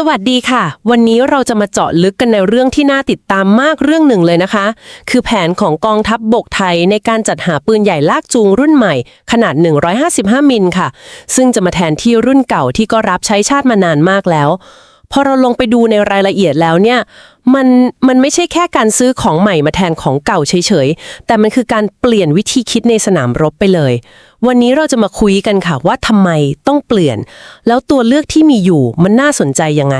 สวัสดีค่ะ วันนี้เราจะมาเจาะลึกกันในเรื่องที่น่าติดตามมากเรื่องหนึ่งเลยนะคะ คือแผนของกองทัพบบกไทยในการจัดหาปืนใหญ่ลากจูงรุ่นใหม่ ขนาด 155 มิลค่ะ ซึ่งจะมาแทนที่รุ่นเก่าที่ก็รับใช้ชาติมานานมากแล้ว พอเราลงไปดูในรายละเอียดแล้วเนี่ยมันมันไม่ใช่แค่การซื้อของใหม่มาแทนของเก่าเฉยๆ แต่มันคือการเปลี่ยนวิธีคิดในสนามรบไปเลย วันนี้เราจะมาคุยกันค่ะว่าทำไมต้องเปลี่ยน แล้วตัวเลือกที่มีอยู่มันน่าสนใจยังไง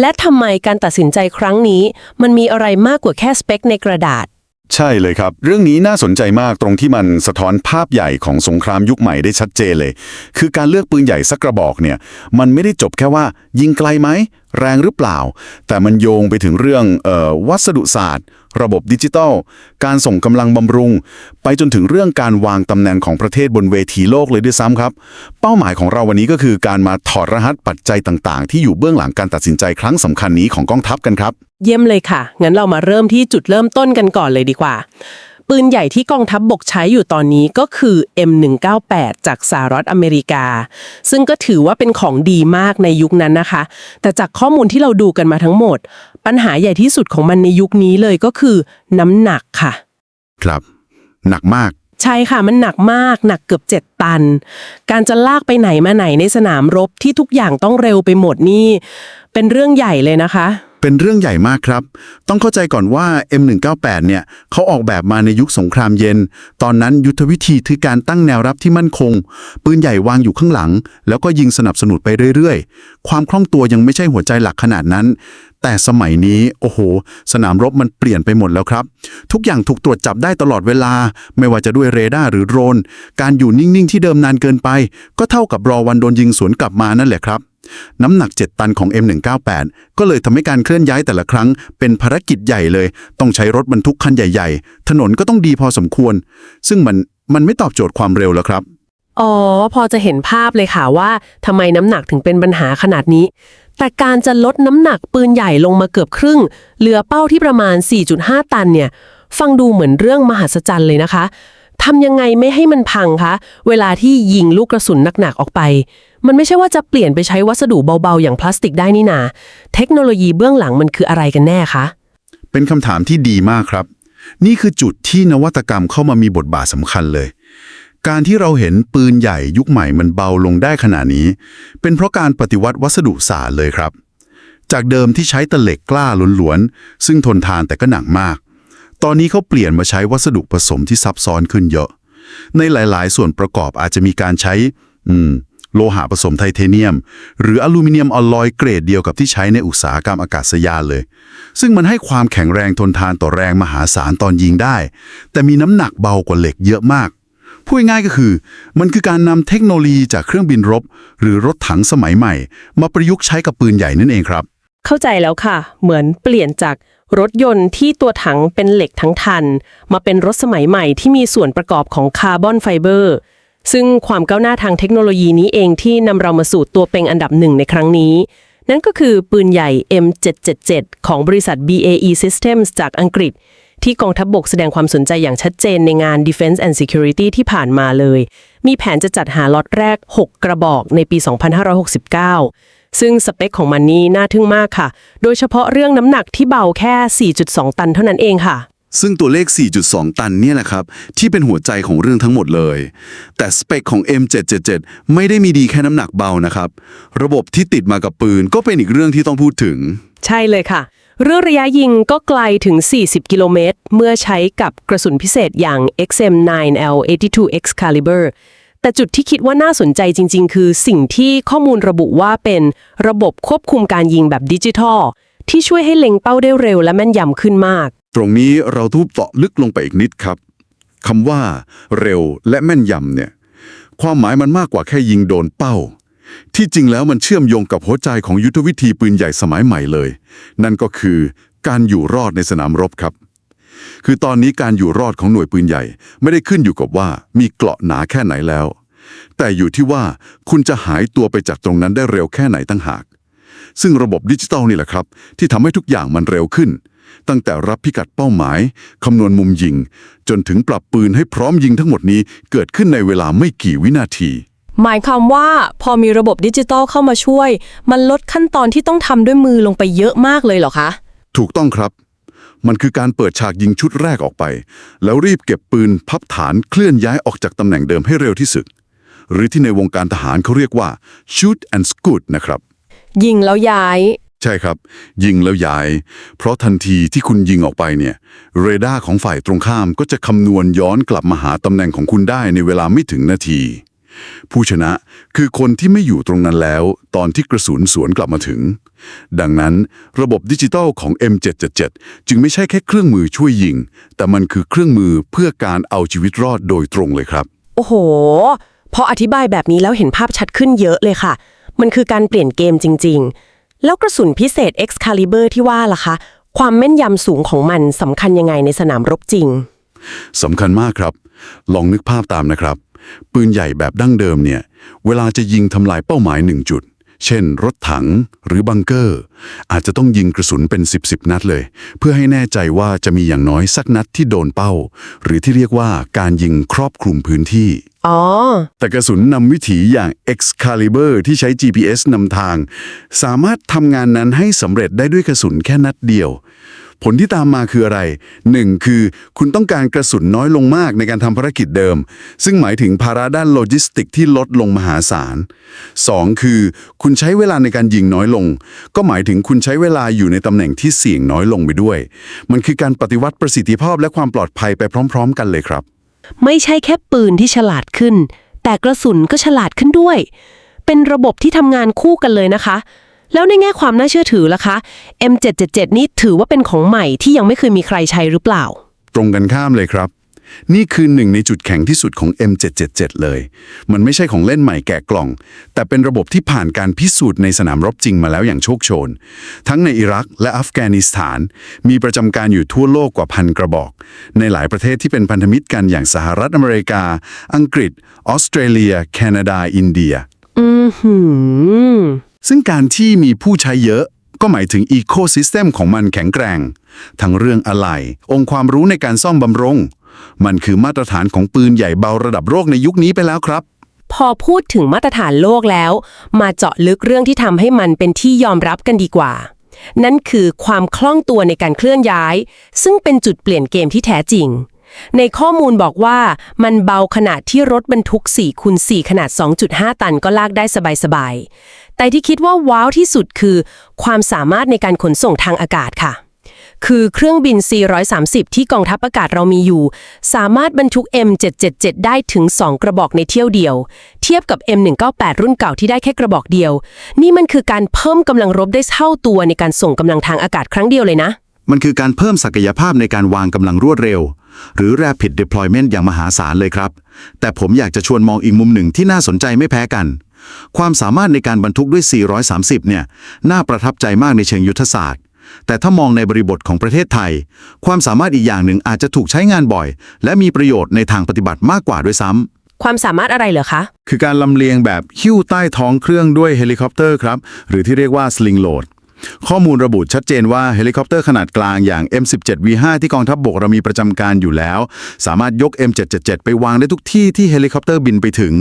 และทำไมการตัดสินใจครั้งนี้ มันมีอะไรมากกว่าแค่สเปคในกระดาษ ใช่เลยครับ เรื่องนี้น่าสนใจมากตรงที่มันสะท้อนภาพใหญ่ของสงครามยุคใหม่ได้ชัดเจนเลย คือการเลือกปืนใหญ่สักกระบอกเนี่ย มันไม่ได้จบแค่ว่า ยิงไกลไหม แรงหรือเปล่า แต่มันโยงไปถึงเรื่องออวัสดุศาสตร์ ระบบดิจิทัล การส่งกำลังบำรุง ไปจนถึงเรื่องการวางตำแหน่งของประเทศบนเวทีโลกเลยด้วยซ้ำครับ เป้าหมายของเราวันนี้ก็คือการมาถอดรหัสปัจจัยต่างๆ ที่อยู่เบื้องหลังการตัดสินใจครั้งสำคัญนี้ของกองทัพกันครับ เยี่ยมเลยค่ะ งั้นเรามาเริ่มที่จุดเริ่มต้นกันก่อนเลยดีกว่า ปืนใหญ่ที่กองทัพบบกใช้อยู่ตอนนี้ก็คือ M198 จากสหรัฐอเมริกา ซึ่งก็ถือว่าเป็นของดีมากในยุคนั้นนะคะ แต่จากข้อมูลที่เราดูกันมาทั้งหมด ปัญหาใหญ่ที่สุดของมันในยุคนี้เลยก็คือ น้ำหนักค่ะ ครับ หนักมาก ใช่ค่ะมันหนักมากหนักเกือบ 7 ตัน การจะลากไปไหนมาไหนในสนามรบที่ทุกอย่างต้องเร็วไปหมดนี่ เป็นเรื่องใหญ่เลยนะคะ เป็นเรื่องใหญ่มากครับ ต้องเข้าใจก่อนว่า M198 เนี่ยเขาออกแบบมาในยุคสงครามเย็น ตอนนั้นยุทธวิธีคือการตั้งแนวรับที่มั่นคง ปืนใหญ่วางอยู่ข้างหลัง แล้วก็ยิงสนับสนุนไปเรื่อยๆ ความคล่องตัวยังไม่ใช่หัวใจหลักขนาดนั้น แต่สมัยนี้โอ้โห สนามรบมันเปลี่ยนไปหมดแล้วครับ ทุกอย่างถูกตรวจจับได้ตลอดเวลา ไม่ว่าจะด้วยเรดาร์หรือโดรน การอยู่นิ่ง ๆ ที่เดิมนานเกินไป ก็เท่ากับรอวันโดนยิงสวนกลับมานั่นแหละครับ น้ำหนัก 7 ตันของ M198 ก็เลยทำให้การเคลื่อนย้ายแต่ละครั้ง เป็นภารกิจใหญ่เลย ต้องใช้รถบรรทุกคันใหญ่ ๆ ถนนก็ต้องดีพอสมควร ซึ่งมันมันไม่ตอบโจทย์ความเร็วแล้วครับอ๋อ พอจะเห็นภาพเลยค่ะว่าทำไมน้ำหนักถึงเป็นปัญหาขนาดนี้ แต่การจะลดน้ำหนักปืนใหญ่ลงมาเกือบครึ่ง เหลือเป้าที่ประมาณ 4.5 ตันเนี่ย ฟังดูเหมือนเรื่องมหัศจรรย์เลยนะคะทำยังไงไม่ให้มันพังคะ เวลาที่ยิงลูกกระสุนหนักๆออกไป มันไม่ใช่ว่าจะเปลี่ยนไปใช้วัสดุเบาๆ อย่างพลาสติกได้นี่นา เทคโนโลยีเบื้องหลังมันคืออะไรกันแน่คะ เป็นคำถามที่ดีมากครับ นี่คือจุดที่นวัตกรรมเข้ามามีบทบาทสำคัญเลย การที่เราเห็นปืนใหญ่ยุคใหม่มันเบาลงได้ขนาดนี้ เป็นเพราะการปฏิวัติวัสดุศาสตร์เลยครับ จากเดิมที่ใช้ตะเหล็กกล้าล้วนๆ ซึ่งทนทานแต่ก็หนักมาก ตอนนี้เขาเปลี่ยนมาใช้วัสดุผสมที่ซับซ้อนขึ้นเยอะ ในหลายๆ ส่วนประกอบอาจจะมีการใช้อืมโลหะผสมไทเทเนียม หรืออลูมิเนียมอลลอยเกรดเดียวกับที่ใช้ในอุตสาหกรรมอากาศยานเลย ซึ่งมันให้ความแข็งแรงทนทานต่อแรงมหาศาลตอนยิงได้ แต่มีน้ำหนักเบากว่าเหล็กเยอะมาก พูดง่ายก็คือ มันคือการนำเทคโนโลยีจากเครื่องบินรบ หรือรถถังสมัยใหม่ มาประยุกต์ใช้กับปืนใหญ่นั่นเองครับ เข้าใจแล้วค่ะ เหมือนเปลี่ยนจากรถยนต์ที่ตัวถังเป็นเหล็กทั้งทัน มาเป็นรถสมัยใหม่ที่มีส่วนประกอบของคาร์บอนไฟเบอร์ซึ่งความก้าวหน้าทางเทคโนโลยีนี้เองที่นำเรามาสู่ตัวเป็นอันดับหนึ่งในครั้งนี้ นั่นก็คือปืนใหญ่ M777 ของบริษัท BAE Systems จากอังกฤษ ที่กองทัพบบกแสดงความสนใจอย่างชัดเจนในงาน Defense and Security ที่ผ่านมาเลย มีแผนจะจัดหาล็อตแรก 6 กระบอกในปี 2569 ซึ่งสเปคของมันนี่น่าทึ่งมากค่ะ โดยเฉพาะเรื่องน้ำหนักที่เบาแค่ 4.2 ตันเท่านั้นเองค่ะซึ่งตัวเลข 4.2 ตันเนี่ยแหละครับ ที่เป็นหัวใจของเรื่องทั้งหมดเลย แต่สเปคของ M777 ไม่ได้มีดีแค่น้ำหนักเบานะครับ ระบบที่ติดมากับปืนก็เป็นอีกเรื่องที่ต้องพูดถึง ใช่เลยค่ะ เรื่องระยะยิงก็ไกลถึง 40 กิโลเมตร เมื่อใช้กับกระสุนพิเศษอย่าง XM9L 82 Excalibur แต่จุดที่คิดว่าน่าสนใจจริง ๆ คือสิ่งที่ข้อมูลระบุว่าเป็นระบบควบคุมการยิงแบบดิจิทัล ที่ช่วยให้เล็งเป้าได้เร็วและแม่นยำขึ้นมาก ตรงนี้เราทุบเจาะลึกลงไปอีกนิดครับคำว่า เร็วและแม่นยำเนี่ย ความหมายมันมากกว่าแค่ยิงโดนเป้า ที่จริงแล้วมันเชื่อมโยงกับหัวใจของยุทธวิธีปืนใหญ่สมัยใหม่เลย นั่นก็คือการอยู่รอดในสนามรบครับ คือตอนนี้การอยู่รอดของหน่วยปืนใหญ่ ไม่ได้ขึ้นอยู่กับว่ามีเกราะหนาแค่ไหนแล้ว แต่อยู่ที่ว่าคุณจะหายตัวไปจากตรงนั้นได้เร็วแค่ไหนตั้งหาก ซึ่งระบบดิจิตอลนี่แหละครับ ที่ทำให้ทุกอย่างมันเร็วขึ้น ตั้งแต่รับพิกัดเป้าหมายคำนวณมุมยิง จนถึงปรับปืนให้พร้อมยิงทั้งหมดนี้เกิดขึ้นในเวลาไม่กี่วินาที หมายความว่าพอมีระบบดิจิตอลเข้ามาช่วย มันลดขั้นตอนที่ต้องทำด้วยมือลงไปเยอะมากเลยเหรอคะ ถูกต้องครับ มันคือการเปิดฉากยิงชุดแรกออกไป แล้วรีบเก็บปืนพับฐานเคลื่อนย้ายออกจากตำแหน่งเดิมให้เร็วที่สุด หรือที่ในวงการทหารเขาเรียกว่า shoot and scoot นะครับ ยิงแล้วย้าย ใช่ครับ ยิงแล้วย้าย เพราะทันทีที่คุณยิงออกไปเนี่ย เรดาร์ของฝ่ายตรงข้ามก็จะคำนวณย้อนกลับมาหาตำแหน่งของคุณได้ในเวลาไม่ถึงนาที ผู้ชนะคือคนที่ไม่อยู่ตรงนั้นแล้ว ตอนที่กระสุนสวนกลับมาถึง ดังนั้นระบบดิจิตอลของ M777 จึงไม่ใช่แค่เครื่องมือช่วยยิง แต่มันคือเครื่องมือเพื่อการเอาชีวิตรอดโดยตรงเลยครับ โอ้โห พออธิบายแบบนี้แล้วเห็นภาพชัดขึ้นเยอะเลยค่ะ มันคือการเปลี่ยนเกมจริง ๆ แล้วกระสุนพิเศษ Excalibur ที่ว่าล่ะคะ ความแม่นยำสูงของมันสำคัญยังไงในสนามรบจริงสำคัญมากครับ ลองนึกภาพตามนะครับ ปืนใหญ่แบบดั้งเดิมเนี่ย เวลาจะยิงทำลายเป้าหมายหนึ่งจุด เช่น รถถังหรือบังเกอร์ อาจจะต้องยิงกระสุนเป็น 10บสนัดเลย เพื่อให้แน่ใจว่าจะมีอย่างน้อยสักนัดที่โดนเป้า หรือที่เรียกว่าการยิงครอบคลุมพื้นที่ อ๋อ แต่กระสุนนำวิถีอย่าง Excalibur ที่ใช้ GPS นำทาง สามารถทำงานนั้นให้สำเร็จได้ด้วยกระสุนแค่นัดเดียว ผลที่ตามมาคืออะไร 1. คือคุณต้องการกระสุนน้อยลงมากในการทำภารกิจเดิม ซึ่งหมายถึงภาระด้านโลจิสติกที่ลดลงมหาศาล 2. คือ คุณใช้เวลาในการยิงน้อยลง ก็หมายถึงคุณใช้เวลาอยู่ในตำแหน่งที่เสี่ยงน้อยลงไปด้วย มันคือการปฏิวัติประสิทธิภาพและความปลอดภัยไปพร้อม ๆ กันเลยครับ ไม่ใช่แค่ปืนที่ฉลาดขึ้น แต่กระสุนก็ฉลาดขึ้นด้วย เป็นระบบที่ทำงานคู่กันเลยนะคะ แล้วในแง่ความน่าเชื่อถือล่ะคะ M777 นี่ถือว่าเป็นของใหม่ที่ยังไม่เคยมีใครใช้หรือเปล่า ตรงกันข้ามเลยครับ นี่คือหนึ่งในจุดแข็งที่สุดของ M777 เลย มันไม่ใช่ของเล่นใหม่แกะกล่อง แต่เป็นระบบที่ผ่านการพิสูจน์ในสนามรบจริงมาแล้วอย่างโชคโชน ทั้งในอิรักและอัฟกานิสถาน มีประจำการอยู่ทั่วโลกกว่าพันกระบอก ในหลายประเทศที่เป็นพันธมิตรกันอย่างสหรัฐอเมริกา อังกฤษ ออสเตรเลีย แคนาดา อินเดีย อือหือ ซึ่งการที่มีผู้ใช้เยอะก็หมายถึงอีโคซิสเต็มของมันแข็งแกร่ง ทั้งเรื่องอะไหล่องค์ความรู้ในการซ่อมบำรุง มันคือมาตรฐานของปืนใหญ่เบาระดับโลกในยุคนี้ไปแล้วครับ พอพูดถึงมาตรฐานโลกแล้ว มาเจาะลึกเรื่องที่ทำให้มันเป็นที่ยอมรับกันดีกว่า นั่นคือความคล่องตัวในการเคลื่อนย้าย ซึ่งเป็นจุดเปลี่ยนเกมที่แท้จริง ในข้อมูลบอกว่ามันเบาขนาดที่รถบรรทุก4คูณ4ขนาด 2.5 ตันก็ลากได้สบายๆ แต่ที่คิดว่าว้าวที่สุดคือ ความสามารถในการขนส่งทางอากาศค่ะ คือเครื่องบิน C-130 ที่กองทัพอากาศเรามีอยู่ สามารถบรรทุก M777 ได้ถึง 2 กระบอกในเที่ยวเดียว เทียบกับ M198 รุ่นเก่าที่ได้แค่กระบอกเดียว นี่มันคือการเพิ่มกำลังรบได้เท่าตัวในการส่งกำลังทางอากาศครั้งเดียวเลยนะ มันคือการเพิ่มศักยภาพในการวางกำลังรวดเร็ว หรือ Rapid Deployment อย่างมหาศาลเลยครับ แต่ผมอยากจะชวนมองอีกมุมหนึ่งที่น่าสนใจไม่แพ้กัน ความสามารถในการบรรทุกด้วย 430 เนี่ย น่าประทับใจมากในเชิงยุทธศาสตร์ แต่ถ้ามองในบริบทของประเทศไทย ความสามารถอีกอย่างหนึ่งอาจจะถูกใช้งานบ่อย และมีประโยชน์ในทางปฏิบัติมากกว่าด้วยซ้ำ ความสามารถอะไรเหรอคะ คือการลำเลียงแบบหิ้วใต้ท้องเครื่องด้วยเฮลิคอปเตอร์ครับ หรือที่เรียกว่าสลิงโหลด ข้อมูลระบุชัดเจนว่าเฮลิคอปเตอร์ขนาดกลางอย่าง M17V5 ที่กองทัพบบกเรามีประจำการอยู่แล้ว สามารถยก M777 ไปวางได้ทุกที่ที่เฮลิคอปเตอร์บินไปถึง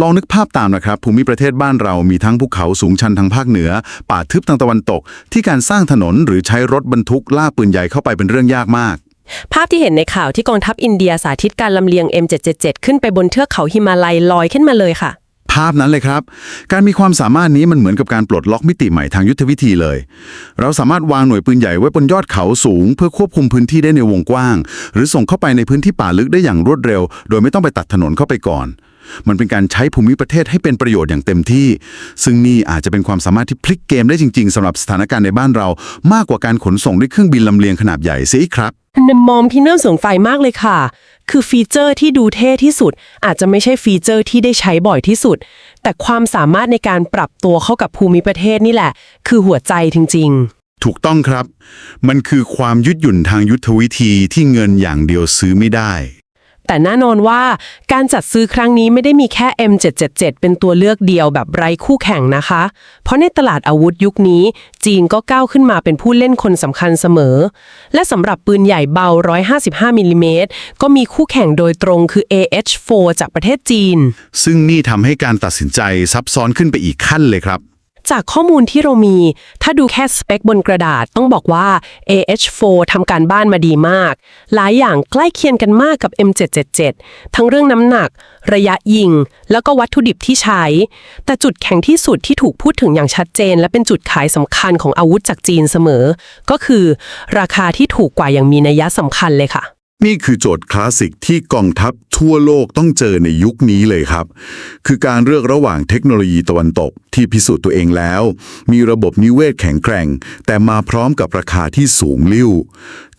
ลองนึกภาพตามนะครับ ภูมิประเทศบ้านเรามีทั้งภูเขาสูงชันทางภาคเหนือ ป่าทึบทางตะวันตก ที่การสร้างถนนหรือใช้รถบรรทุกล่าปืนใหญ่เข้าไปเป็นเรื่องยากมาก ภาพที่เห็นในข่าวที่กองทัพอินเดียสาธิตการลำเลียง M777 ขึ้นไปบนเทือกเขาหิมาลัยลอยขึ้นมาเลยค่ะาพนั้นเลยครับ การมีความสามารถนี้มันเหมือนกับการปลดล็อกมิติใหม่ทางยุทธวิธีเลย เราสามารถวางหน่วยปืนใหญ่ไว้บนยอดเขาสูง เพื่อควบคุมพื้นที่ได้ในวงกว้าง หรือส่งเข้าไปในพื้นที่ป่าลึกได้อย่างรวดเร็ว โดยไม่ต้องไปตัดถนนเข้าไปก่อน มันเป็นการใช้ภูมิประเทศให้เป็นประโยชน์อย่างเต็มที่ ซึ่งนี่อาจจะเป็นความสามารถที่พลิกเกมได้จริง ๆสำหรับสถานการณ์ในบ้านเรา มากกว่าการขนส่งด้วยเครื่องบินลำเลียงขนาดใหญ่เสียอีกครับนมอมที่น่าสนใจมากเลยค่ะ คือฟีเจอร์ที่ดูเท่ที่สุด อาจจะไม่ใช่ฟีเจอร์ที่ได้ใช้บ่อยที่สุด แต่ความสามารถในการปรับตัวเข้ากับภูมิประเทศนี่แหละ คือหัวใจจริงถูกต้องครับ มันคือความยืดหยุ่นทางยุทธวิธีที่เงินอย่างเดียวซื้อไม่ได้ แต่แน่นอนว่าการจัดซื้อครั้งนี้ไม่ได้มีแค่ M777 เป็นตัวเลือกเดียวแบบไร้คู่แข่งนะคะ เพราะในตลาดอาวุธยุคนี้ จีนก็ก้าวขึ้นมาเป็นผู้เล่นคนสำคัญเสมอ และสำหรับปืนใหญ่เบา 155มิลลิเมตรก็มีคู่แข่งโดยตรงคือ AH4 จากประเทศจีน ซึ่งนี่ทำให้การตัดสินใจซับซ้อนขึ้นไปอีกขั้นเลยครับ จากข้อมูลที่เรามี ถ้าดูแค่สเปคบนกระดาษต้องบอกว่า AH4 ทำการบ้านมาดีมาก หลายอย่างใกล้เคียงกันมากกับ M777 ทั้งเรื่องน้ำหนัก ระยะยิง แล้วก็วัตถุดิบที่ใช้ แต่จุดแข็งที่สุดที่ถูกพูดถึงอย่างชัดเจน และเป็นจุดขายสำคัญของอาวุธจากจีนเสมอ ก็คือ ราคาที่ถูกกว่าอย่างมีนัยสำคัญเลยค่ะ นี่คือโจทย์คลาสสิกที่กองทัพทั่วโลกต้องเจอในยุคนี้เลยครับ คือการเลือกระหว่างเทคโนโลยีตะวันตกที่พิสูจน์ตัวเองแล้ว มีระบบนิเวศแข็งแกร่ง แต่มาพร้อมกับราคาที่สูงลิ่ว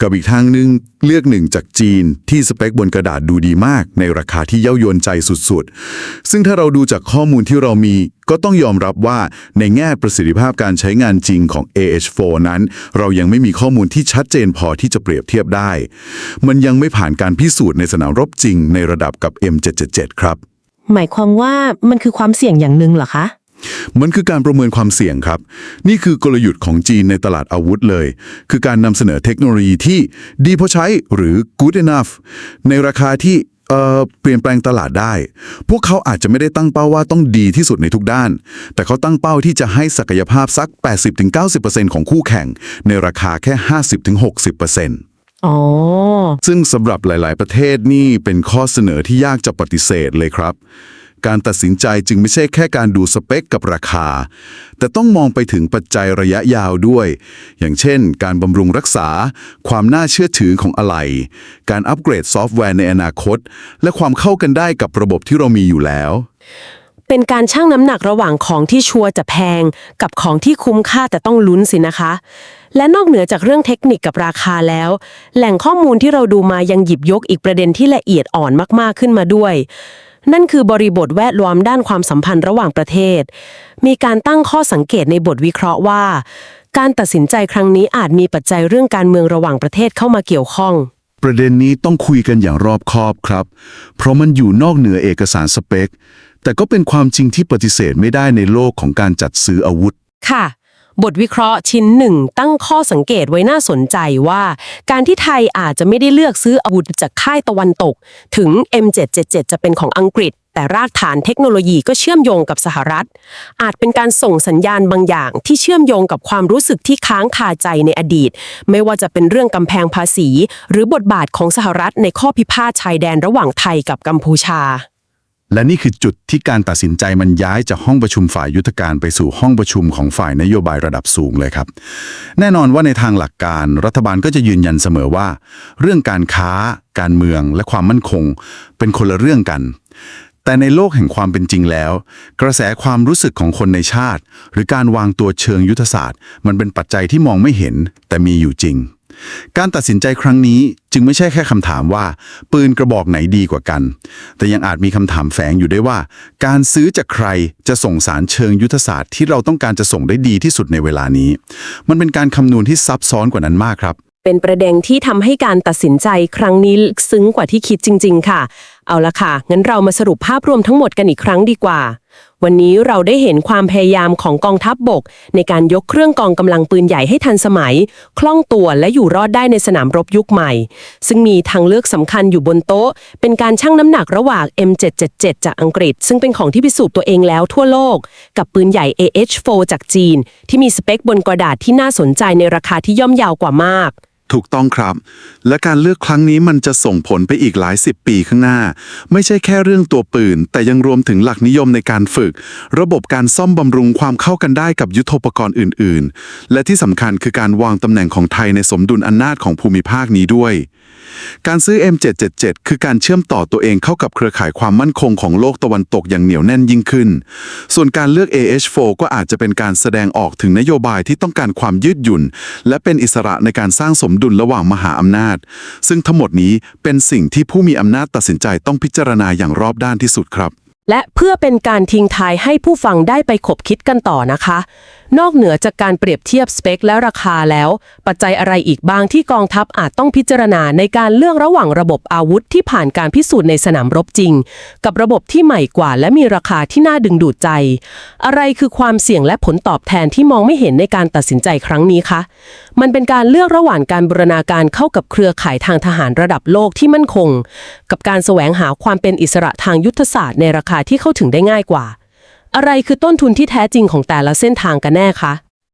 กับอีกทางหนึ่งเลือกหนึ่งจากจีนที่สเปคบนกระดาษดูดีมาก ในราคาที่เย้ายวนใจสุดๆ ซึ่งถ้าเราดูจากข้อมูลที่เรามี ก็ต้องยอมรับว่าในแง่ประสิทธิภาพการใช้งานจริงของ AH4 นั้น เรายังไม่มีข้อมูลที่ชัดเจนพอที่จะเปรียบเทียบได้ มันยังไม่ผ่านการพิสูจน์ในสนามรบจริงในระดับกับ M777 ครับ หมายความว่ามันคือความเสี่ยงอย่างหนึ่งเหรอคะ มันคือการประเมินความเสี่ยงครับ นี่คือกลยุทธ์ของจีนในตลาดอาวุธเลย คือการนำเสนอเทคโนโลยีที่ดีพอใช้หรือ good enough ในราคาที่เอ่อเปลี่ยนแปลงตลาดได้ พวกเขาอาจจะไม่ได้ตั้งเป้าว่าต้องดีที่สุดในทุกด้าน แต่เขาตั้งเป้าที่จะให้ศักยภาพสัก 80-90%ของคู่แข่ง ในราคาแค่ 50-60%อ๋อซึ่งสำหรับหลาย ๆ ประเทศนี่เป็นข้อเสนอที่ยากจะปฏิเสธเลยครับ การตัดสินใจจึงไม่ใช่แค่การดูสเปคกับราคา แต่ต้องมองไปถึงปัจจัยระยะยาวด้วย อย่างเช่น การบำรุงรักษา ความน่าเชื่อถือของอะไหล่การอัปเกรดซอฟต์แวร์ในอนาคต และความเข้ากันได้กับระบบที่เรามีอยู่แล้ว เป็นการชั่งน้ำหนักระหว่างของที่ชัวร์จะแพง กับของที่คุ้มค่าแต่ต้องลุ้นสินะคะ และนอกเหนือจากเรื่องเทคนิคกับราคาแล้ว แหล่งข้อมูลที่เราดูมายังหยิบยกอีกประเด็นที่ละเอียดอ่อนมากๆขึ้นมาด้วย นั่นคือบริบทแวดล้อมด้านความสัมพันธ์ระหว่างประเทศ มีการตั้งข้อสังเกตในบทวิเคราะห์ว่า การตัดสินใจครั้งนี้อาจมีปัจจัยเรื่องการเมืองระหว่างประเทศเข้ามาเกี่ยวข้อง ประเด็นนี้ต้องคุยกันอย่างรอบคอบครับ เพราะมันอยู่นอกเหนือเอกสารสเปค แต่ก็เป็นความจริงที่ปฏิเสธไม่ได้ในโลกของการจัดซื้ออาวุธ ค่ะ บทวิเคราะห์ชิ้นหนึ่งตั้งข้อสังเกตไว้น่าสนใจว่า การที่ไทยอาจจะไม่ได้เลือกซื้ออาวุธจากค่ายตะวันตก ถึง M777 จะเป็นของอังกฤษ แต่รากฐานเทคโนโลยีก็เชื่อมโยงกับสหรัฐ อาจเป็นการส่งสัญญาณบางอย่างที่เชื่อมโยงกับความรู้สึกที่ค้างคาใจในอดีต ไม่ว่าจะเป็นเรื่องกำแพงภาษี หรือบทบาทของสหรัฐในข้อพิพาทชายแดนระหว่างไทยกับกัมพูชา และนี่คือจุดที่การตัดสินใจมันย้ายจากห้องประชุมฝ่ายยุทธการไปสู่ห้องประชุมของฝ่ายนโยบายระดับสูงเลยครับ แน่นอนว่าในทางหลักการรัฐบาลก็จะยืนยันเสมอว่า เรื่องการค้า การเมืองและความมั่นคง เป็นคนละเรื่องกัน แต่ในโลกแห่งความเป็นจริงแล้ว กระแสความรู้สึกของคนในชาติ หรือการวางตัวเชิงยุทธศาสตร์ มันเป็นปัจจัยที่มองไม่เห็น แต่มีอยู่จริง การตัดสินใจครั้งนี้จึงไม่ใช่แค่คำถามว่า ปืนกระบอกไหนดีกว่ากัน แต่ยังอาจมีคำถามแฝงอยู่ได้วยว่า การซื้อจากใครจะส่งสารเชิงยุทธศาสตร์ที่เราต้องการจะส่งได้ดีที่สุดในเวลานี้ มันเป็นการคำนวณที่ซับซ้อนกว่านั้นมากครับ เป็นประเด็นที่ทำให้การตัดสินใจครั้งนี้ลึกซึ้งกว่าที่คิดจริง ๆ ค่ะ เอาละค่ะงั้นเรามาสรุปภาพรวมทั้งหมดกันอีกครั้งดีกว่า วันนี้เราได้เห็นความพยายามของกองทัพบบก ในการยกเครื่องกองกำลังปืนใหญ่ให้ทันสมัย คล่องตัวและอยู่รอดได้ในสนามรบยุคใหม่ ซึ่งมีทางเลือกสำคัญอยู่บนโต๊ะ เป็นการชั่งน้ำหนักระหว่าง M777 จากอังกฤษ ซึ่งเป็นของที่พิสูจน์ตัวเองแล้วทั่วโลก กับปืนใหญ่ AH4 จากจีน ที่มีสเปคบนกระดาษที่น่าสนใจในราคาที่ย่อมเยาวกว่ามาก ถูกต้องครับ และการเลือกครั้งนี้มันจะส่งผลไปอีกหลายสิบปีข้างหน้า ไม่ใช่แค่เรื่องตัวปืน แต่ยังรวมถึงหลักนิยมในการฝึก ระบบการซ่อมบำรุงความเข้ากันได้กับยุทโธปกรณ์อื่น ๆ และที่สำคัญคือการวางตำแหน่งของไทยในสมดุลอำนาจของภูมิภาคนี้ด้วย การซื้อ M777 คือการเชื่อมต่อตัวเองเข้ากับเครือข่ายความมั่นคงของโลกตะวันตกอย่างเหนียวแน่นยิ่งขึ้น ส่วนการเลือก AH4 ก็อาจจะเป็นการแสดงออกถึงนโยบายที่ต้องการความยืดหยุ่น และเป็นอิสระในการสร้างสมดุลระหว่างมหาอำนาจ ซึ่งทั้งหมดนี้เป็นสิ่งที่ผู้มีอำนาจตัดสินใจต้องพิจารณาอย่างรอบด้านที่สุดครับ และเพื่อเป็นการทิ้งท้ายให้ผู้ฟังได้ไปขบคิดกันต่อนะคะ นอกเหนือจากการเปรียบเทียบสเปคและราคาแล้ว ปัจจัยอะไรอีกบ้างที่กองทัพอาจต้องพิจารณาในการเลือกระหว่างระบบอาวุธที่ผ่านการพิสูจน์ในสนามรบจริง กับระบบที่ใหม่กว่า และมีราคาที่น่าดึงดูดใจ อะไรคือความเสี่ยงและผลตอบแทนที่มองไม่เห็นในการตัดสินใจครั้งนี้คะ มันเป็นการเลือกระหว่างการบูรณาการเข้ากับเครือข่ายทางทหารระดับโลกที่มั่นคง กับการแสวงหาความเป็นอิสระทางยุทธศาสตร์ในราคาที่เข้าถึงได้ง่ายกว่า อะไรคือต้นทุนที่แท้จริงของแต่ละเส้นทางกันแน่คะ